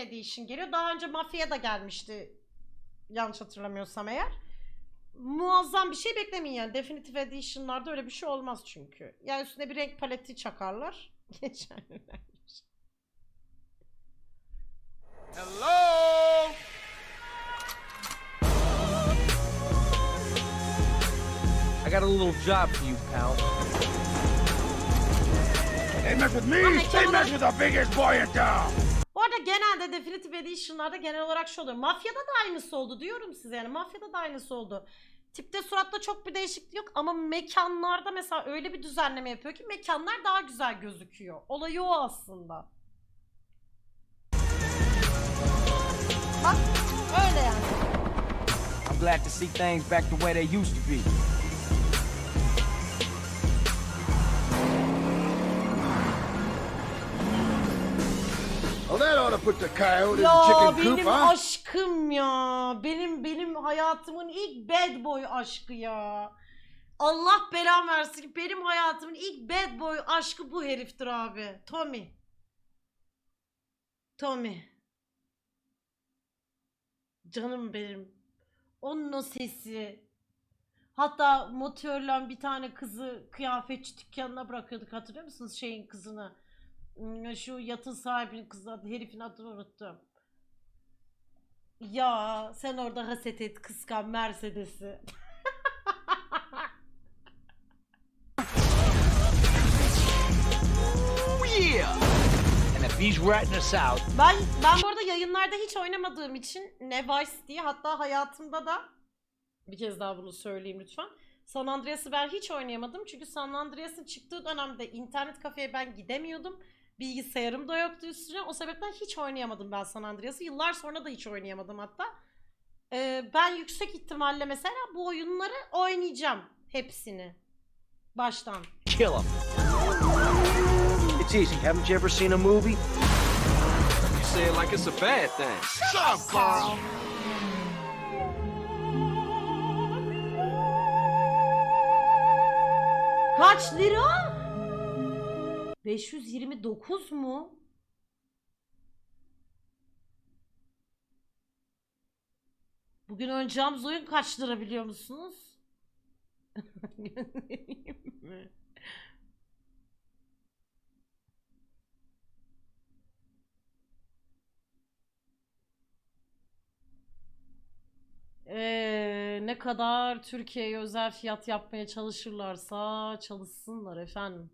Edition geliyor. Daha önce Mafya da gelmişti. Yanlış hatırlamıyorsam eğer. Muazzam bir şey beklemeyin yani. Definitive Edition'larda öyle bir şey olmaz çünkü. Yani üstüne bir renk paleti çakarlar. Geçen Hello? I got a little job for you, pal. They mess with me, they mess with the biggest boy in town. Arada genelde Definitive Edition'larda genel olarak şu oluyor. Mafya'da da aynısı oldu diyorum size yani. Mafya'da da aynısı oldu. Tipte suratta çok bir değişiklik yok ama mekanlarda mesela öyle bir düzenleme yapıyor ki mekanlar daha güzel gözüküyor. Olayı o aslında. Bak öyle yani. I'm glad to see things back the way they used to be. Ya benim aşkım ya. Benim benim hayatımın ilk bad boy aşkı ya. Allah belamı versin benim hayatımın ilk bad boy aşkı bu heriftir abi. Tommy. Tommy. Canım benim. Onun o sesi. Hatta motorla bir tane kızı kıyafetçi dükkanına bırakıyorduk hatırlıyor musunuz şeyin kızını? Şu yatın sahibinin kızı adı, herifin adını unuttum. Ya sen orada haset et kıskan Mercedes'i. Oh Ben ben bu arada yayınlarda hiç oynamadığım için ne Vice diye hatta hayatımda da bir kez daha bunu söyleyeyim lütfen. San Andreas'ı ben hiç oynayamadım çünkü San Andreas'ın çıktığı dönemde internet kafeye ben gidemiyordum. Bilgisayarım da yoktu üstüne. O sebepten hiç oynayamadım ben San Andreas'ı. Yıllar sonra da hiç oynayamadım hatta. Ee, ben yüksek ihtimalle mesela bu oyunları oynayacağım. Hepsini. Baştan. kill him. It's easy. Haven't you ever seen a movie? You say it like it's a bad thing. Shut up, Carl. Kaç lira? 529 mu? Bugün oynayacağımız oyun kaç lira biliyor musunuz? ne kadar Türkiye'ye özel fiyat yapmaya çalışırlarsa çalışsınlar efendim.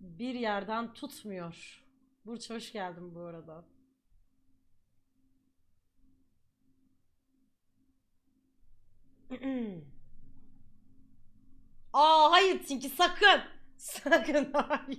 Bir yerden tutmuyor. Burç hoş geldin bu arada. Aa hayır Tinky sakın. Sakın hayır.